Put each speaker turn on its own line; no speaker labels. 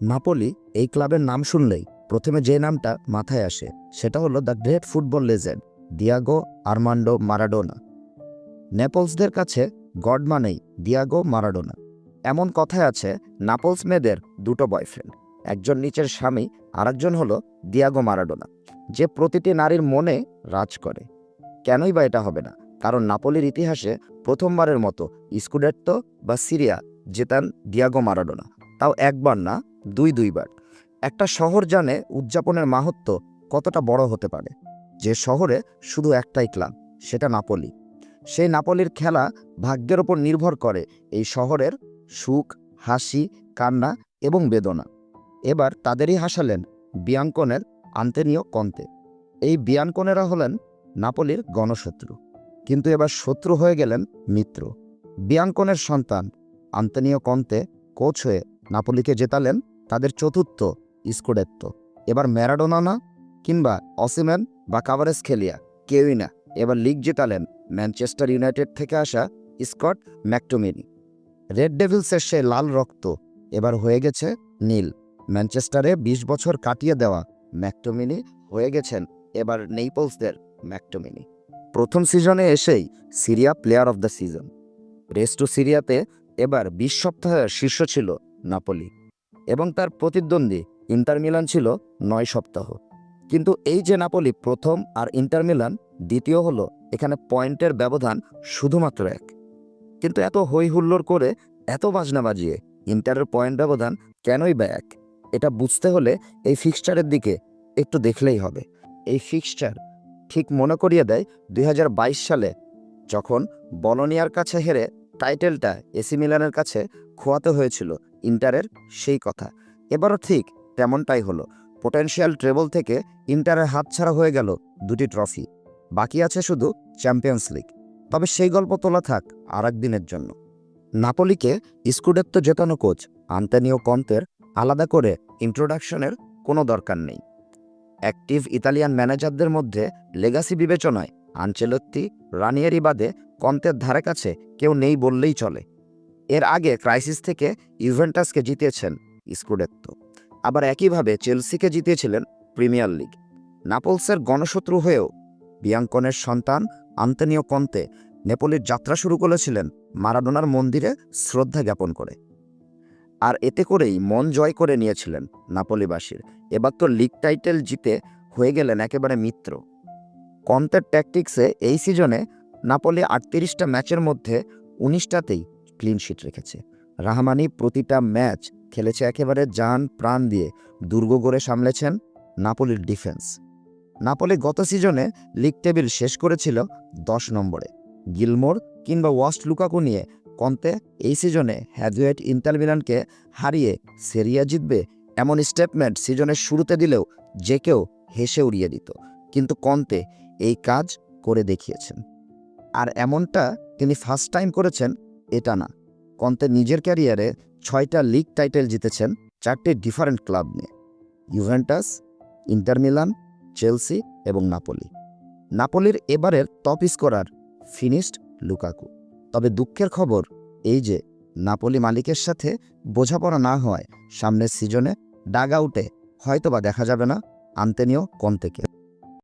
Napoli এই ক্লাবের নাম শুনলেই প্রথমে যে নামটা মাথায় আসে, সেটা হলো the great football legend, Diego Armando Maradona. নেপলসদের কাছে গড মানেই দিয়াগো মারাডোনা। এমন কথায় আছে, নাপলস মেয়েদের দুটো বয়ফ্রেন্ড, একজন নিচের স্বামী, আরেকজন হলো দিয়াগো মারাডোনা, যে প্রতিটি নারীর মনে রাজ করে। কেনই বা এটা হবে না, কারণ নাপোলির ইতিহাসে প্রথমবারের মতো স্কুডেট্টো বা সিরিয়া জেতান দিয়াগো মারাডোনা। তাও একবার না দুই দুইবার। একটা শহর জানে উদযাপনের মাহাত্ম কতটা বড় হতে পারে। যে শহরে শুধু একটাই ক্লাব, সেটা নাপোলি। সেই নাপোলির খেলা ভাগ্যের ওপর নির্ভর করে এই শহরের সুখ, হাসি, কান্না এবং বেদনা। এবার তাদেরই হাসালেন বিয়াঙ্কনের আন্তেনিও কন্তে। এই বিয়াঙ্কনেরা হলেন নাপোলির গণশত্রু। কিন্তু এবার শত্রু হয়ে গেলেন মিত্র। বিয়াঙ্কনের সন্তান আন্তনীয় কন্তে কোচ হয়ে নাপোলিকে জেতালেন তাদের চতুর্থ স্কুডেত্ত এবার ম্যারাডোনা না, কিংবা অসিম্যান বা কাভারেস খেলিয়া, কেউই না। এবার লিগ জেতালেন ম্যানচেস্টার ইউনাইটেড থেকে আসা স্কট ম্যাকটোমিনি। রেড ডেভিলসের সে লাল রক্ত এবার হয়ে গেছে নীল। ম্যানচেস্টারে ২০ বছর কাটিয়ে দেওয়া ম্যাকটোমিনি হয়ে গেছেন এবার নেইপলসদের ম্যাকটোমিনি। প্রথম সিজনে এসেই Serie A player of the season. Race to সিরিয়াতে এবার বিশ সপ্তাহের শীর্ষ ছিল নাপোলি। এবং তার প্রতিদ্বন্দ্বী ইন্টার মিলান ছিল নয় সপ্তাহ। কিন্তু এই যে নাপোলি প্রথম আর ইন্টার মিলান, দ্বিতীয় হলো এখানে পয়েন্টের ব্যবধান শুধুমাত্র এক। কিন্তু এত হই হুল্লোড় করে এত বাজনা বাজিয়ে ইন্টারের পয়েন্ট ব্যবধান কেনই বা এক? এটা বুঝতে হলে এই ফিক্সচারের দিকে একটু দেখলেই হবে। এই ফিক্সচার ঠিক মনে করিয়ে দেয় দুই হাজার বাইশ সালে, যখন বলনিয়ার কাছে হেরে টাইটেলটা এসি মিলানের কাছে খোয়াতে হয়েছিল। ইন্টারের সেই কথা। এবারও ঠিক তেমনটাই হলো। পোটেনশিয়াল ট্রেবল থেকে ইন্টারের হাতছাড়া হয়ে গেল দুটি ট্রফি বাকি আছে শুধু চ্যাম্পিয়ন্স লিগ তবে সেই গল্প তোলা থাক আর দিনের জন্য। নাপোলিকে স্কুডেত্ত জেতানো কোচ আন্তানিও কন্তের আলাদা করে ইন্ট্রোডাকশনের কোনো দরকার নেই। অ্যাক্টিভ ইতালিয়ান ম্যানেজারদের মধ্যে লেগাসি বিবেচনায় আনচেলত্তি রানিয়ারি বাদে কন্তের ধারে কাছে কেউ নেই বললেই চলে। এর আগে ক্রাইসিস থেকে ইউভেন্টাসকে জিতিয়েছেন স্কুডেত্তো। আবার একইভাবে চেলসিকে জিতিয়েছিলেন প্রিমিয়ার লিগ। নাপলসের গণশত্রু হয়েও বিয়াঙ্কনের সন্তান আন্তনিও কন্তে নেপোলির যাত্রা শুরু করেছিলেন মারাডোনার মন্দিরে শ্রদ্ধা জ্ঞাপন করে। আর এতে করেই মন জয় করে নিয়েছিলেন নাপোলিবাসীর। এবার তো লিগ টাইটেল জিতে হয়ে গেলেন একেবারে মিত্র। কন্তের ট্যাকটিক্সে এই সিজনে নাপোলি আটত্রিশটা ম্যাচের মধ্যে উনিশটাতেই ক্লিন শিট রেখেছে। রাহমানি প্রতিটা ম্যাচ খেলেছে একেবারে জান প্রাণ দিয়ে, দুর্গ গড়ে সামলেছেন নাপোলির ডিফেন্স নাপোলি গত সিজনে লিগ টেবিল শেষ করেছিল দশ নম্বরে। গিলমোর কিংবা ওয়াস্ট লুকাকু নিয়ে কন্তে এই সিজনে হ্যাজুয়েট ইন্টার মিলানকে হারিয়ে সেরিয়া জিতবে এমন স্টেটমেন্ট সিজনের শুরুতে দিলেও যে কেউ হেসে উড়িয়ে দিত। কিন্তু কন্তে এই কাজ করে দেখিয়েছেন। আর এমনটা তিনি ফার্স্ট টাইম করেছেন এটা না। কন্তে নিজের ক্যারিয়ারে ছয়টা লিগ টাইটেল জিতেছেন চারটে ডিফারেন্ট ক্লাব নিয়ে। ইউভেন্টাস, ইন্টার মিলান, চেলসি এবং নাপোলি। নাপোলির এবারের টপ স্কোরার ফিনিশড লুকাকু। তবে দুঃখের খবর এই যে নাপোলি মালিকের সাথে বোঝাপড়া না হওয়ায় সামনের সিজনে ডাগ আউটে হয়তোবা দেখা যাবে না আন্তেনিও কন্তেকে।